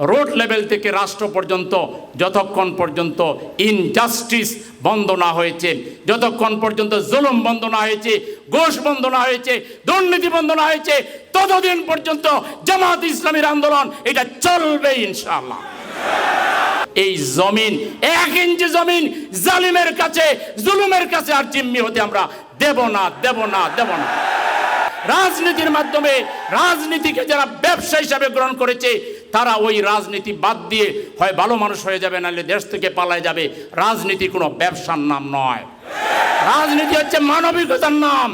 Road level থেকে রাষ্ট্র পর্যন্ত, যতক্ষণ পর্যন্ত ইনজাস্টিস বন্ধ না হয়েছে, যতক্ষণ পর্যন্ত জুলুম বন্ধ না হয়েছে, ঘোষ বন্ধ না হয়েছে, দুর্নীতি বন্ধ না হয়েছে, ততদিন পর্যন্ত জামাত ইসলামের আন্দোলন, এটা চলবে ইনশাআল্লাহ। এই জমিন, এক ইঞ্চি জমিন জালিমের কাছে, জুলুমের কাছে আর জিম্মি হতে আমরা দেব না দেব না দেব না। রাজনীতির মাধ্যমে, রাজনীতিকে যারা ব্যবসা হিসাবে গ্রহণ করেছে তারা ওই রাজনীতি বাদ দিয়ে হয় ভালো মানুষ হয়ে যাবে, নাহলে দেশ থেকে পালায় যাবে। রাজনীতি কোনো ব্যবসার নাম নয়। রাজনীতি হচ্ছে মানবিকতার নাম।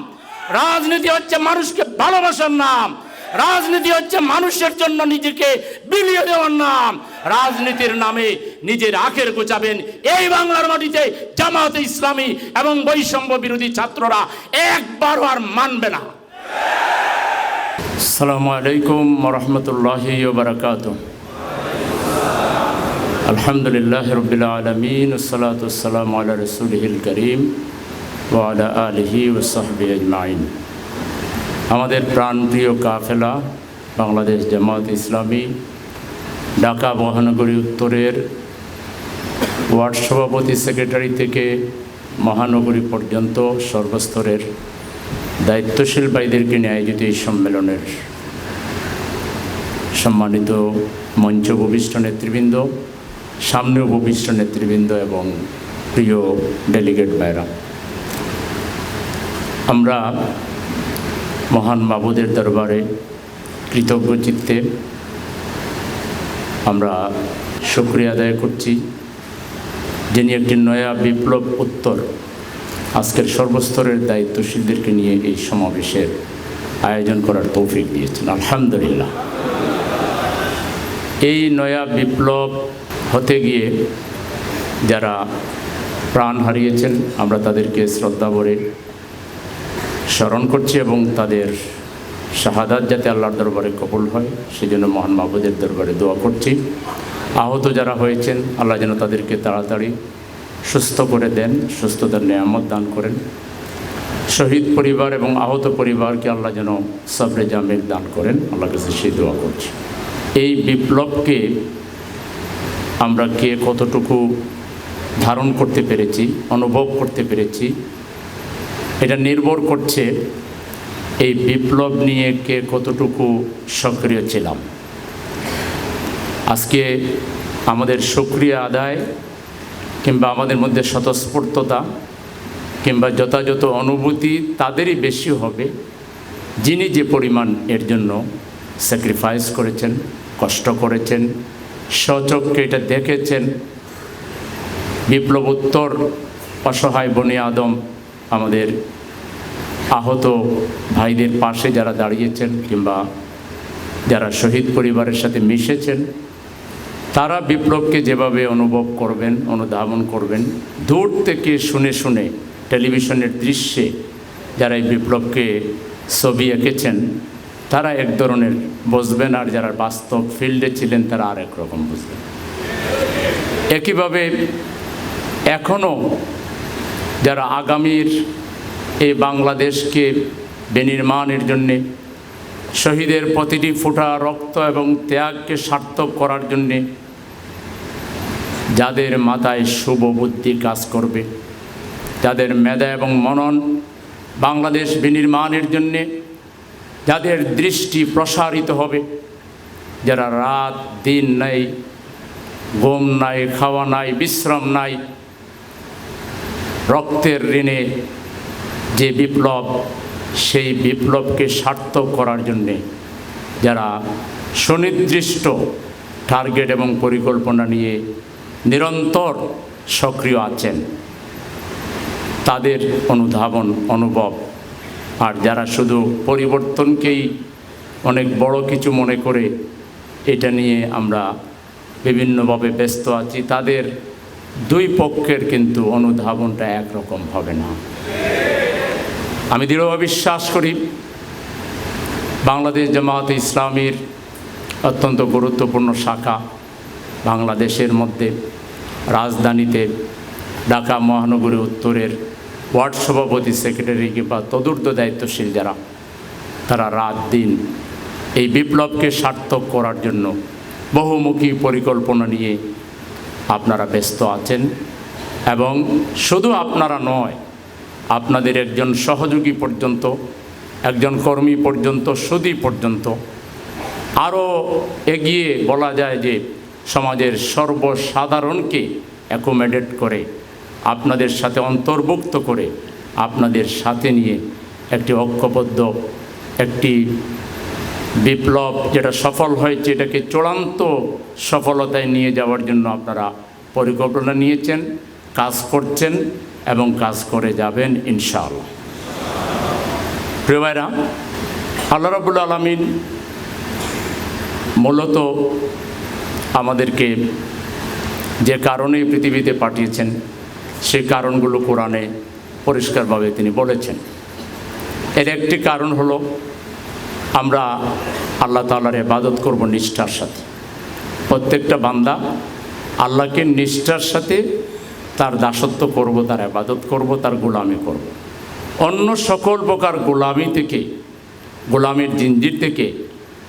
রাজনীতি হচ্ছে মানুষকে ভালোবাসার নাম। রাজনীতি হচ্ছে মানুষের জন্য নিজেকে বিলিয়ে দেওয়ার নাম। রাজনীতির নামে নিজের আখের গোচাবেন এই বাংলার মাটিতে জামাতে ইসলামী এবং বৈষম্য বিরোধী ছাত্ররা একবারও আর মানবে না। আসসালামু আলাইকুম রহমতুল্লাহি বারকাত আলহামদুলিল্লাহ রবিল আলমিন সালাতাম আল্লাহ রসুলহিল করিম ওয়ালা আলহি ওসাহবি আজমাইন। আমাদের প্রাণপ্রিয় কাফেলা, বাংলাদেশ জামাত ইসলামী, ঢাকা মহানগরী উত্তরের ওয়ার্ড সভাপতি সেক্রেটারি থেকে মহানগরী পর্যন্ত সর্বস্তরের দায়িত্বশীল ভাইদেরকে নিয়ে আয়োজিত এই সম্মেলনের সম্মানিত মঞ্চ উপবিষ্ট নেতৃবৃন্দ, সামনে উপবিষ্ট নেতৃবৃন্দ এবং প্রিয় ডেলিগেট ভাইরা। আমরা মহান বাবুদের দরবারে কৃতজ্ঞ চিত্তে আমরা শুক্রিয়া আদায় করছি। যিনি একটি নয়া বিপ্লব উত্তর আজকের সর্বস্তরের দায়িত্বশীলদেরকে নিয়ে এই সমাবেশের আয়োজন করার তৌফিক দিয়েছেন। আলহামদুলিল্লাহ। এই নয়া বিপ্লব হতে গিয়ে যারা প্রাণ হারিয়েছেন, আমরা তাদেরকে শ্রদ্ধা ভরে স্মরণ করছি এবং তাদের শাহাদাত যাতে আল্লাহর দরবারে কবুল হয় সেই জন্য মহান মাহবুদের দরবারে দোয়া করছি। আহত যারা হয়েছেন, আল্লাহ যেন তাদেরকে তাড়াতাড়ি সুস্থ করে দেন, সুস্থতার নিয়ামত দান করেন। শহীদ পরিবার এবং আহত পরিবারকে আল্লাহ যেন সবরে জামিল দান করেন। আল্লাহ কাছে সেই দোয়া করছি। এই বিপ্লবকে আমরা কে কতটুকু ধারণ করতে পেরেছি, অনুভব করতে পেরেছি, এটা নির্ভর করছে এই বিপ্লব নিয়ে কে কতটুকু সক্রিয় ছিলাম। আজকে আমাদের সক্রিয় আদায়। কিংবা আমাদের মধ্যে স্বতঃস্ফূর্ততা, কিংবা যথাযথ অনুভূতি তাদেরই বেশি হবে। যিনি যে পরিমাণ এর জন্য স্যাক্রিফাইস করেছেন, কষ্ট করেছেন, স্বচক্ষে এটা দেখেছেন, বিপ্লবোত্তর অসহায় বনি আদম আমাদের আহত ভাইদের পাশে যারা দাঁড়িয়েছেন কিংবা যারা শহীদ পরিবারের সাথে মিশেছেন তারা বিপ্লবকে যেভাবে অনুভব করবেন, অনুধাবন করবেন, দূর থেকে শুনে শুনে টেলিভিশনের দৃশ্যে যারা এই বিপ্লবকে ছবি এঁকেছেন, তারা এক ধরনের বুঝবেন আর যারা বাস্তব ফিল্ডে ছিলেন, তারা আর রকম বুঝবেন। একইভাবে এখনও যারা আগামীর এই বাংলাদেশকে বিনির্মাণের জন্যে, শহীদের প্রতিটি ফোঁটা রক্ত এবং ত্যাগকে সার্থক করার জন্যে যাদের মাথায় শুভ বুদ্ধি কাজ করবে, যাদের মেধা এবং মনন বাংলাদেশ বিনির্মাণের জন্যে যাদের দৃষ্টি প্রসারিত হবে, যারা রাত, দিন নাই, ঘুম নাই, খাওয়া নাই, বিশ্রাম নাই, রক্তের ঋণে যে বিপ্লব, সেই বিপ্লবকে সার্থক করার জন্যে যারা সুনির্দিষ্ট টার্গেট এবং পরিকল্পনা নিয়ে নিরন্তর সক্রিয় আছেন। তাদের অনুধাবন, অনুভব। আর যারা শুধু পরিবর্তনকেই অনেক বড় কিছু মনে করে, এটা নিয়ে আমরা বিভিন্নভাবে ব্যস্ত আছি, তাদের দুই পক্ষের কিন্তু অনুধাবনটা একরকম হবে না। আমি দৃঢ়ভাবে বিশ্বাস করি, বাংলাদেশ জামায়াতে ইসলামীর অত্যন্ত গুরুত্বপূর্ণ শাখা। বাংলাদেশের মধ্যে রাজধানীতে ঢাকা মহানগরী উত্তরের ওয়ার্ড সভাপতি, সেক্রেটারি কিংবা তদূর্ধ দায়িত্বশীল যারা, তারা রাত দিন এই বিপ্লবকে সার্থক করার জন্য বহুমুখী পরিকল্পনা নিয়ে আপনারা ব্যস্ত আছেন এবং শুধু আপনারা নয়, আপনাদের একজন সহযোগী পর্যন্ত, একজন কর্মী পর্যন্ত, সুদী পর্যন্ত আরও এগিয়ে বলা যায় যে সমাজের সর্বসাধারণকে অ্যাকোমোডেট করে, আপনাদের সাথে অন্তর্ভুক্ত করে, আপনাদের সাথে নিয়ে একটি ঐক্যবদ্ধ, একটি বিপ্লব যেটা সফল হয়েছে, এটাকে চূড়ান্ত সফলতায় নিয়ে যাওয়ার জন্য আপনারা পরিকল্পনা নিয়েছেন, কাজ করছেন এবং কাজ করে যাবেন ইনশাআল্লাহ। প্রিয় ভাইরা, আল্লাহ রাবুল আলমিন মূলত আমাদেরকে যে কারণে পৃথিবীতে পাঠিয়েছেন, সেই কারণগুলো কোরআনে পরিষ্কারভাবে তিনি বলেছেন। এর একটি কারণ হলো, আমরা আল্লাহ তালার ইবাদত করব নিষ্ঠার সাথে। প্রত্যেকটা বান্দা আল্লাহকে নিষ্ঠার সাথে তার দাসত্ব করব, তার আবাদত করব, তার গোলামি করব। অন্য সকল প্রকার গোলামি থেকে, গোলামের জিঞ্জির থেকে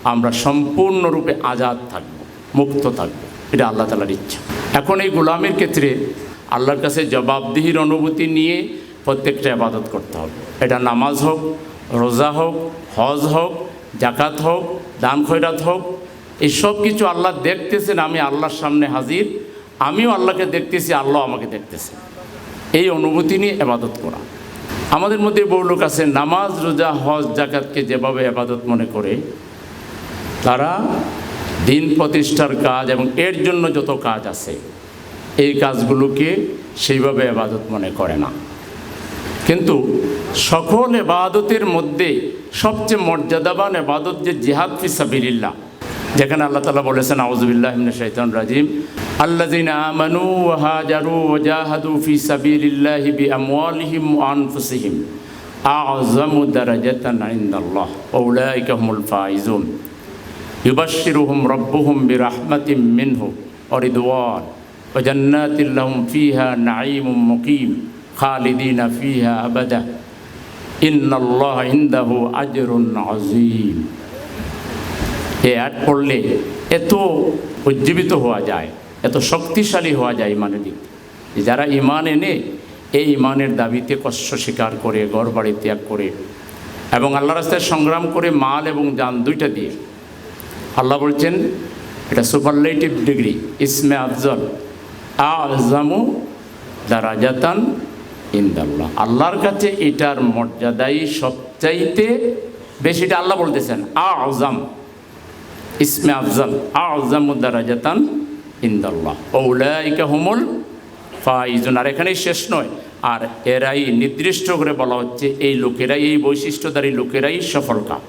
আমরা সম্পূর্ণরূপে আজাদ থাকব। মুক্ত থাকবে। এটা আল্লাহ তালার ইচ্ছা। এখন এই গোলামের ক্ষেত্রে আল্লাহর কাছে জবাবদিহির অনুভূতি নিয়ে প্রত্যেকটা আবাদত করতে হবে। এটা নামাজ হোক, রোজা হোক, হজ হোক জাকাত হোক, দান খৈরাত হোক, এই সব কিছু আল্লাহ দেখতেছেন, আমি আল্লাহর সামনে হাজির, আমিও আল্লাহকে দেখতেছি, আল্লাহ আমাকে দেখতেছে। এই অনুভূতি নিয়ে আবাদত করা। আমাদের মধ্যে বহু লোক আছে, নামাজ, রোজা, হজ জাকাতকে যেভাবে আবাদত মনে করে, তারা দিন প্রতিষ্ঠার কাজ এবং এর জন্য যত কাজ আছে, এই কাজগুলোকে সেইভাবে আবাদত মনে করে না। কিন্তু সকল এবাদতের মধ্যে সবচেয়ে মর্যাদাবান এবাদত যে জিহাদ ফি সাবিলিল্লাহ, যেখানে আল্লাহ তালা বলেছেন আউজবিল্লাহ শৈতান রাজিম, আল্লাযিনা আমানু হাজারু ওয়া জাহাদু ফি সাবিলিল্লাহি বিআমওয়ালিহিম ওয়া আনফুসিহিম, আ'যামু দারাজাতান ইনদাল্লাহ, ওয়া ফাইজুন। ইউবাশিরুহুম রব্বুহুম বিরাহমাতিম মিনহু অরিদওয়ান ওজান্নাতিল্লাহুম ফিহা নাঈমুম মুকিম খালিদিনা ফিহা আবাদা। ইন্নাল্লাহ ইন্দাহু আজরুন আজিম এ অ্যাড পড়লে এত উজ্জীবিত হওয়া যায়, এত শক্তিশালী হওয়া যায় ইমানের দিক। যারা ইমান এনে এই ইমানের দাবিতে কষ্ট স্বীকার করে ঘর বাড়ি ত্যাগ করে এবং আল্লাহ রাস্তায় সংগ্রাম করে মাল এবং যান দুইটা দিয়ে আল্লাহ বলছেন, এটা সুপারলেটিভ ডিগ্রি ইসমে আফজল আজামু দারাজাতান ইন্দাল্লাহ আল্লাহর কাছে এটার মর্যাদাই সবচাইতে বেশিটা আল্লাহ বলতেছেন আজম ইসমে আফজল আজামু দারাজাতান ইন্দাল্লাহ ওলাইকা হুমুল ফাইজুন, আর এখানেই শেষ নয়। আর এরাই নির্দিষ্ট করে বলা হচ্ছে, এই লোকেরাই, এই বৈশিষ্ট্যধারী লোকেরাই সফল কাম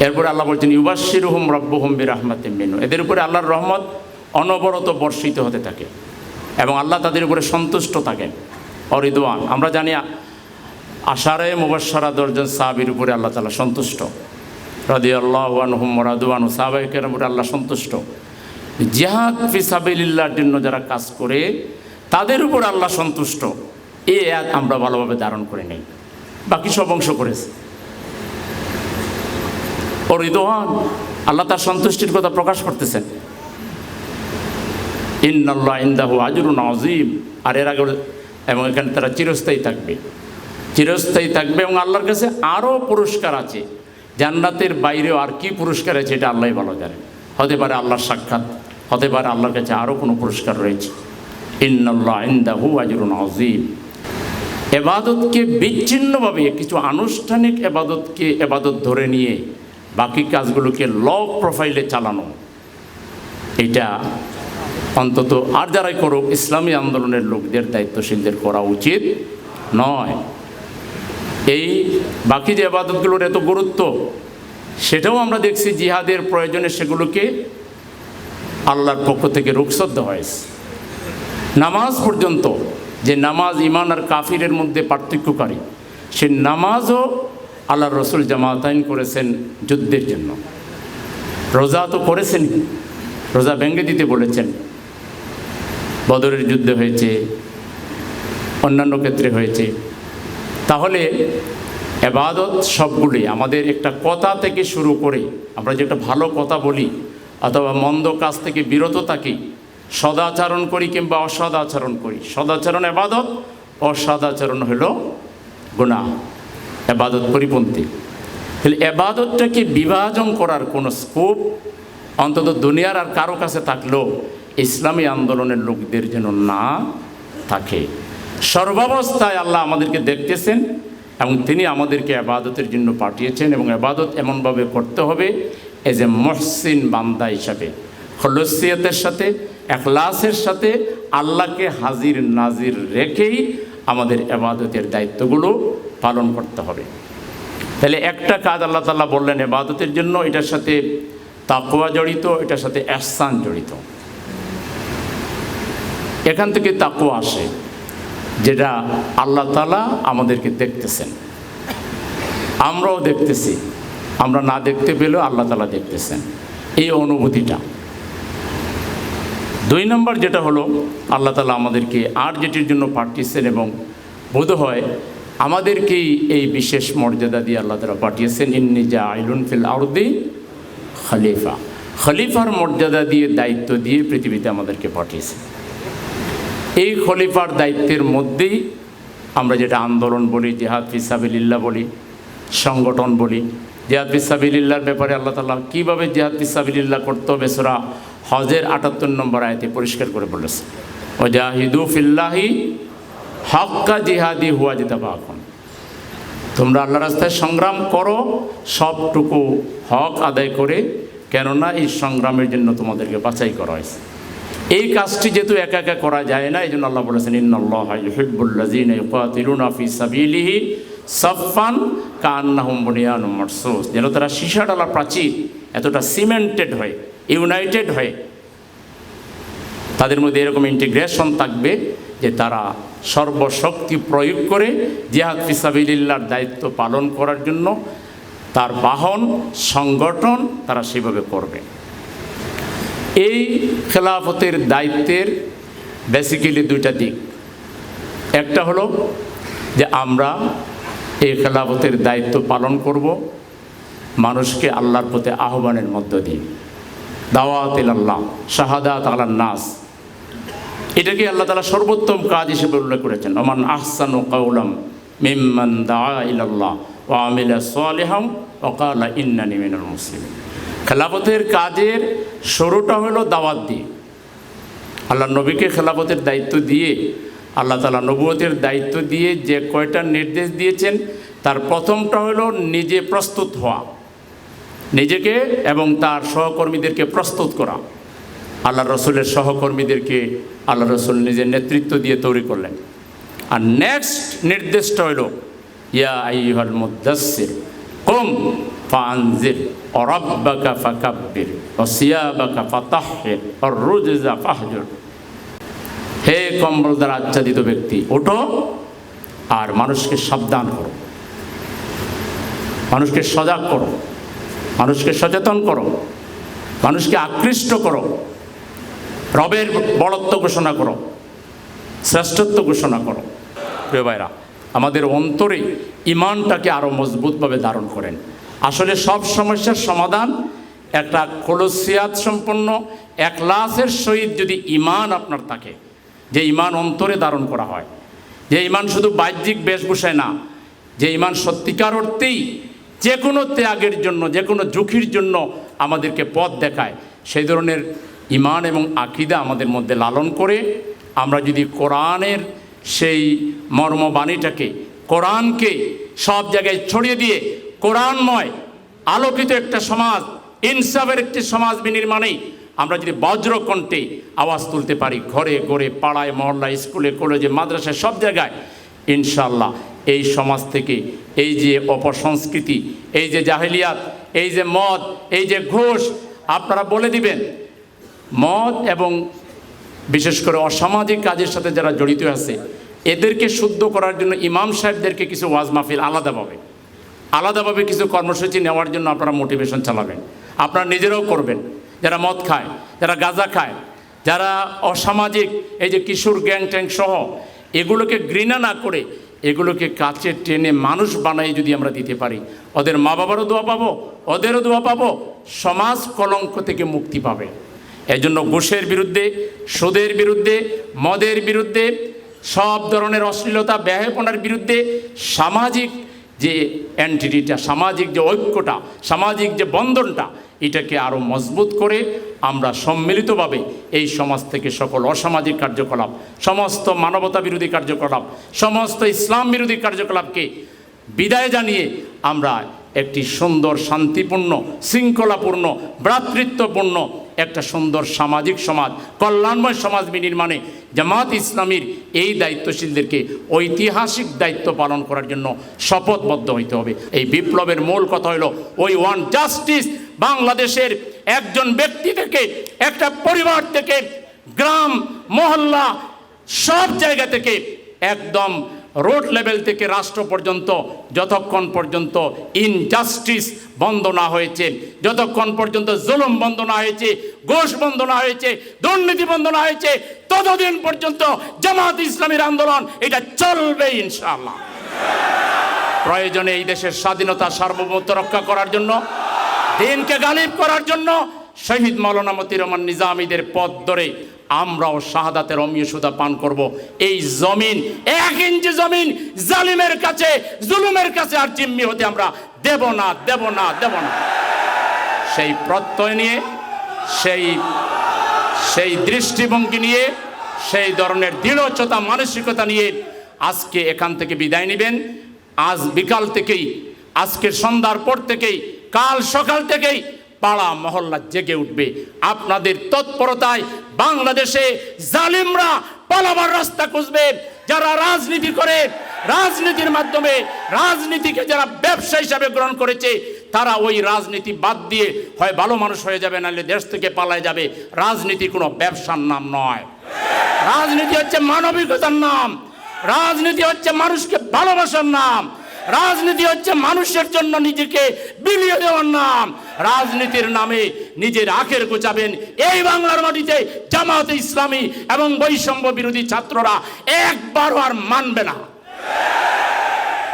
এরপরে আল্লাহ বলছেন ইউবাসির হুম রব্বহুম বি রাহমাতে মেনু এদের উপরে আল্লাহর রহমত অনবরত বর্ষিত হতে থাকে এবং আল্লাহ তাদের উপরে সন্তুষ্ট থাকেন। অরিদওয়ান, আমরা জানি আশারে মুবাসারা দর্জন সাহাবির উপরে আল্লাহ তালা সন্তুষ্ট। রাদি আল্লাহ হুম রাদুয়ান সাহাবাহিকের উপরে আল্লাহ সন্তুষ্ট। জিহাদ ফি সাবিল্লার জন্য যারা কাজ করে, তাদের উপর আল্লাহ সন্তুষ্ট। এ আয়াত আমরা ভালোভাবে ধারণ করে নেই। বাকি সব অংশ করেছে। পরিদোহান আল্লাহ তার সন্তুষ্টির কথা প্রকাশ করতেছেন। ইন্নাল্লাহ ইন্দাহু আজরুন আজিম আর এর আগে এবং এখানে তারা চিরস্থায়ী থাকবে। চিরস্থায়ী থাকবে এবং আল্লাহর কাছে আরও পুরস্কার আছে। জান্নাতের বাইরেও আর কি পুরস্কার আছে এটা আল্লাহ ভালো জানেন হতে পারে আল্লাহর সাক্ষাৎ, হতে পারে আল্লাহর কাছে আরও কোনো পুরস্কার রয়েছে। ইন্নাল্লাহ ইন্দাহু আজরুন আজিম এবাদতকে বিচ্ছিন্নভাবে, কিছু আনুষ্ঠানিক এবাদতকে, এবাদত ধরে নিয়ে বাকি কাজগুলোকে ল প্রোফাইলে চালানো। এটা অন্তত আর যারাই করুক, ইসলামী আন্দোলনের লোকদের দায়িত্বশীলদের করা উচিত নয়। এই বাকি যে আবাদতগুলোর এত গুরুত্ব, সেটাও আমরা দেখছি জিহাদের প্রয়োজনে সেগুলোকে আল্লাহর পক্ষ থেকে রুখসত দেওয়া হয়েছে। নামাজ পর্যন্ত যে নামাজ ইমান আর কাফিরের মধ্যে পার্থক্যকারী, সে নামাজও আল্লাহ রসুল জামাতাইন করেছেন যুদ্ধের জন্য। রোজা তো করেছেন রোজা ভেঙে দিতে বলেছেন। বদরের যুদ্ধে হয়েছে, অন্যান্য ক্ষেত্রে হয়েছে। তাহলে এবাদত সবগুলি আমাদের একটা কথা থেকে শুরু করে, আমরা যে একটা ভালো কথা বলি অথবা মন্দ কাজ থেকে বিরত থাকি, সদাচরণ করি কিংবা অসদাচরণ করি। সদাচরণ এবাদত, অসদাচরণ হলো গুণা এবাদত পরিপন্থী। তাহলে এবাদতটাকে বিভাজন করার কোনো স্কোপ অন্তত দুনিয়ার আর কারও কাছে থাকলেও ইসলামী আন্দোলনের লোকদের যেন না থাকে। সর্বাবস্থায় আল্লাহ আমাদেরকে দেখতেছেন এবং তিনি আমাদেরকে আবাদতের জন্য পাঠিয়েছেন এবং আবাদত এমনভাবে করতে হবে এজ এ মহসিন বান্দা হিসাবে। খলসিয়তের সাথে, এখলাসের সাথে আল্লাহকে হাজির নাজির রেখেই আমাদের আবাদতের দায়িত্বগুলো পালন করতে হবে। তাহলে একটা কাজ আল্লাহ তাল্লাহ বললেন এবাদতের জন্য, এটার সাথে তাকুয়া জড়িত, এটার সাথে এহসান জড়িত। এখান থেকে তাকুয়া আসে, যেটা আল্লাহ তালা আমাদেরকে দেখতেছেন। আমরাও দেখতেছি, আমরা না দেখতে পেলেও আল্লাহ তালা দেখতেছেন। এই অনুভূতিটা। দুই নম্বর যেটা হলো, আল্লাহ তালা আমাদেরকে আর যেটির জন্য পাঠিয়েছেন এবং বোধ হয় আমাদেরকেই এই বিশেষ মর্যাদা দিয়ে আল্লাহ তালা পাঠিয়েছেন, ইন্নি যা আইলুন ফিল আরদি খলিফা। খলিফার মর্যাদা দিয়ে, দায়িত্ব দিয়ে পৃথিবীতে আমাদেরকে পাঠিয়েছেন। এই খলিফার দায়িত্বের মধ্যেই আমরা যেটা আন্দোলন বলি, জেহাদ ফিসাবিল্লা বলি, সংগঠন বলি। জেহাদ ফিসাবিল্লার ব্যাপারে আল্লাহ তালা কীভাবে জেহাদ ফিসাবিল্লা করতে হবে, সোরা হজের আটাত্তর নম্বর আয়তে পরিষ্কার করে বলেছে। ও জাহিদু ফিল্লাহি হক্কা জিহাদি হুয়া যেতে এখন তোমরা আল্লাহ রাস্তায় সংগ্রাম করো, সবটুকু হক আদায় করে, কেননা এই সংগ্রামের জন্য তোমাদেরকে বাছাই করা হয়েছে। এই কাজটি যেহেতু একা একা করা যায় না এই জন্য আল্লাহ বলেছেন সাবিলিহি সাফান কান্নাহুম বুনিয়ানুম মারসুস। যেন তারা সীসা ডালা প্রাচীর এতটা সিমেন্টেড হয়ে। ইউনাইটেড হয়ে তাদের মধ্যে এরকম ইন্টিগ্রেশন থাকবে যে তারা সর্বশক্তি প্রয়োগ করে জিহাদ ফিসাবিল্লার দায়িত্ব পালন করার জন্য তার বাহন, সংগঠন তারা সেভাবে করবে। এই খেলাফতের দায়িত্বের বেসিক্যালি দুইটা দিক। একটা হলো যে আমরা এই খেলাফতের দায়িত্ব পালন করব, মানুষকে আল্লাহর প্রতি আহ্বানের মধ্য দিয়ে। দাওয়াত আল্লাহ শাহাদাত আল্লাহ নাস। এটাকে আল্লাহ তালা সর্বোত্তম কাজ হিসেবে উল্লেখ করেছেন। ওমান আহসান ও কাউলাম মিম্মান দা ইল্লাহ ও আমিলা সালেহাম ওকালা ইন্নানি মিনাল মুসলিম খেলাফতের কাজের শুরুটা হলো দাওয়াত দিয়ে। আল্লাহ নবীকে খেলাফতের দায়িত্ব দিয়ে, আল্লাহ তালা নবুয়তের দায়িত্ব দিয়ে যে কয়টা নির্দেশ দিয়েছেন, তার প্রথমটা হলো নিজে প্রস্তুত হওয়া। নিজেকে এবং তার সহকর্মীদেরকে প্রস্তুত করা। আল্লাহ রসুলের সহকর্মীদেরকে আল্লাহ রসুল নিজের নেতৃত্ব দিয়ে তৈরি করলেন। আর নেক্সট নির্দেশটা হইল, ইয়া আইহল মুদাসির কম ফানজির অরব্বাকা ফাকাব্বির, ও সিয়াবাকা ফাতাহের ও রুজা ফাহজুর। হে কম্বল দ্বারা আচ্ছাদিত ব্যক্তি, ওঠো আর মানুষকে সাবধান করো। মানুষকে সজাগ করো। মানুষকে সচেতন করো, মানুষকে আকৃষ্ট করো, রবের বড়ত্ব ঘোষণা করো, শ্রেষ্ঠত্ব ঘোষণা করো। প্রিয় ভাইরা, আমাদের অন্তরে ইমানটাকে আরও মজবুতভাবে ধারণ করেন। আসলে সব সমস্যার সমাধান একটা খোলসিয়াত সম্পন্ন একলাসের সহিত যদি ইমান আপনার থাকে, যে ইমান অন্তরে ধারণ করা হয়, যে ইমান শুধু বাহ্যিক বেশভূষায় না, যে ইমান সত্যিকার অর্থেই যে কোনো ত্যাগের জন্য যে কোনো ঝুঁকির জন্য আমাদেরকে পথ দেখায়। সেই ধরনের ইমান এবং আকিদা আমাদের মধ্যে লালন করে আমরা যদি কোরআনের সেই মর্মবাণীটাকে, কোরআনকে সব জায়গায় ছড়িয়ে দিয়ে কোরআনময়, আলোকিত একটা সমাজ, ইনসাফের একটি সমাজ বিনির্মাণেই আমরা যদি বজ্রকণ্ঠে আওয়াজ তুলতে পারি, ঘরে ঘরে, পাড়ায় মহল্লা স্কুলে, কলেজে, মাদ্রাসায়, সব জায়গায় ইনশাল্লাহ এই সমাজ থেকে, এই যে অপসংস্কৃতি, এই যে জাহেলিয়াত, এই যে মদ, এই যে ঘোষ, আপনারা বলে দিবেন, মদ এবং বিশেষ করে অসামাজিক কাজের সাথে যারা জড়িত আছে, এদেরকে শুদ্ধ করার জন্য ইমাম সাহেবদেরকে কিছু ওয়াজ মাহফিল আলাদাভাবে আলাদাভাবে কিছু কর্মসূচি নেওয়ার জন্য আপনারা মোটিভেশন চালাবেন। আপনারা নিজেরাও করবেন। যারা মদ খায়, যারা গাঁজা খায়, যারা অসামাজিক, এই যে কিশোর গ্যাং ট্যাং সহ, এগুলোকে ঘৃণা না করে এগুলোকে কাছে টেনে মানুষ বানাই যদি আমরা দিতে পারি, ওদের মা বাবারও দোয়া পাবো, ওদেরও দোয়া পাবো, সমাজ কলঙ্ক থেকে মুক্তি পাবে। এই জন্য ঘুষের বিরুদ্ধে, সুদের বিরুদ্ধে, মদের বিরুদ্ধে, সব ধরনের অশ্লীলতা, ব্যয়পনার বিরুদ্ধে সামাজিক যে অ্যান্টিটিটা সামাজিক যে ঐক্যটা, সামাজিক যে বন্ধনটা, এটাকে আরও মজবুত করে আমরা সম্মিলিতভাবে এই সমাজ থেকে সকল অসামাজিক কার্যকলাপ, সমস্ত মানবতা বিরোধী কার্যকলাপ, সমস্ত ইসলাম বিরোধী কার্যকলাপকে বিদায় জানিয়ে আমরা একটি সুন্দর, শান্তিপূর্ণ, শৃঙ্খলাপূর্ণ, ভ্রাতৃত্বপূর্ণ একটা সুন্দর সামাজিক সমাজ, কল্যাণময় সমাজ বিনির্মাণে জামাত ইসলামীর এই দায়িত্বশীলদেরকে ঐতিহাসিক দায়িত্ব পালন করার জন্য শপথবদ্ধ হইতে হবে। এই বিপ্লবের মূল কথা হলো ওই ওয়ান জাস্টিস বাংলাদেশের একজন ব্যক্তি থেকে, একটা পরিবার থেকে, গ্রাম, মহল্লা, সব জায়গা থেকে একদম রোড লেভেল থেকে রাষ্ট্র পর্যন্ত, যতক্ষণ পর্যন্ত ইনজাস্টিস বন্ধ না হয়েছে, যতক্ষণ পর্যন্ত জুলুম বন্ধ না হয়েছে, ঘোষ বন্ধ না হয়েছে, দুর্নীতি বন্ধ না হয়েছে, ততদিন পর্যন্ত জামাত ইসলামীর আন্দোলন, এটা চলবে ইনশাআল্লাহ। প্রয়োজনে এই দেশের স্বাধীনতা সার্বভৌমত্ব রক্ষা করার জন্য, দিনকে গালিব করার জন্য, শহীদ মৌলানা রহমান নিজামীদের পথ ধরে আমরাও শাহাদাতের অমীয় সুদা পান করব। এই জমিন, এক ইঞ্চি জমিন জালিমের কাছে, জুলুমের কাছে আর জিম্মি হতে আমরা দেব না দেব না দেব না। সেই প্রত্যয় নিয়ে, সেই সেই দৃষ্টিভঙ্গি নিয়ে, সেই ধরনের দৃঢ়চতা মানসিকতা নিয়ে আজকে এখান থেকে বিদায় নেবেন। আজ বিকাল থেকেই, আজকে সন্ধ্যার পর থেকেই, কাল সকাল থেকেই পাড়া মহল্লা জেগে উঠবে। আপনাদের তৎপরতায় বাংলাদেশে জালিমরা পালাবার রাস্তা খুঁজবে, যারা রাজনীতি করে, রাজনীতির মাধ্যমে রাজনীতিকে যারা ব্যবসা হিসাবে গ্রহণ করেছে, তারা ওই রাজনীতি বাদ দিয়ে হয় ভালো মানুষ হয়ে যাবে, নাহলে দেশ থেকে পালায় যাবে। রাজনীতি কোনো ব্যবসার নাম নয়। রাজনীতি হচ্ছে মানবিকতার নাম। রাজনীতি হচ্ছে মানুষকে ভালোবাসার নাম। রাজনীতি হচ্ছে মানুষের জন্য নিজেকে বিলিয়ে দেওয়ার নাম। রাজনীতির নামে নিজের আখের গোচাবেন এই বাংলার মাটিতে জামাতে ইসলামী এবং বৈষম্য বিরোধী ছাত্ররা একবারও আর মানবে না।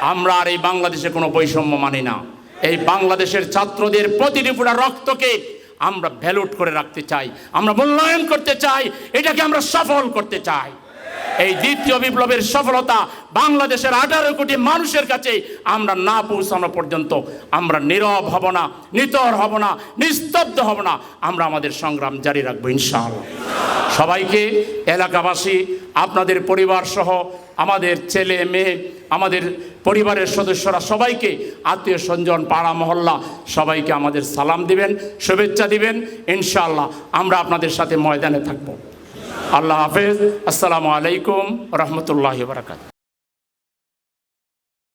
আমরা আর এই বাংলাদেশে কোনো বৈষম্য মানি না। এই বাংলাদেশের ছাত্রদের প্রতিটি ফুটা রক্তকে আমরা ভ্যালুট করে রাখতে চাই। আমরা মূল্যায়ন করতে চাই। এটাকে আমরা সফল করতে চাই। এই দ্বিতীয় বিপ্লবের সফলতা বাংলাদেশের আঠারো কোটি মানুষের কাছে আমরা না পৌঁছানো পর্যন্ত আমরা নীরব হব না, নিতর হব না, নিস্তব্ধ হব না, আমরা আমাদের সংগ্রাম জারি রাখব ইনশাআল্লাহ। সবাইকে, এলাকাবাসী, আপনাদের পরিবার সহ আমাদের ছেলে, মেয়ে, আমাদের পরিবারের সদস্যরা, সবাইকে, আত্মীয় স্বজন, পাড়া, মহল্লা, সবাইকে আমাদের সালাম দিবেন, শুভেচ্ছা দিবেন, ইনশাআল্লাহ আমরা আপনাদের সাথে ময়দানে থাকব। আল্লাহ হাফেজ, আসসালামু আলাইকুম রহমতুল্লাহ বারাকাত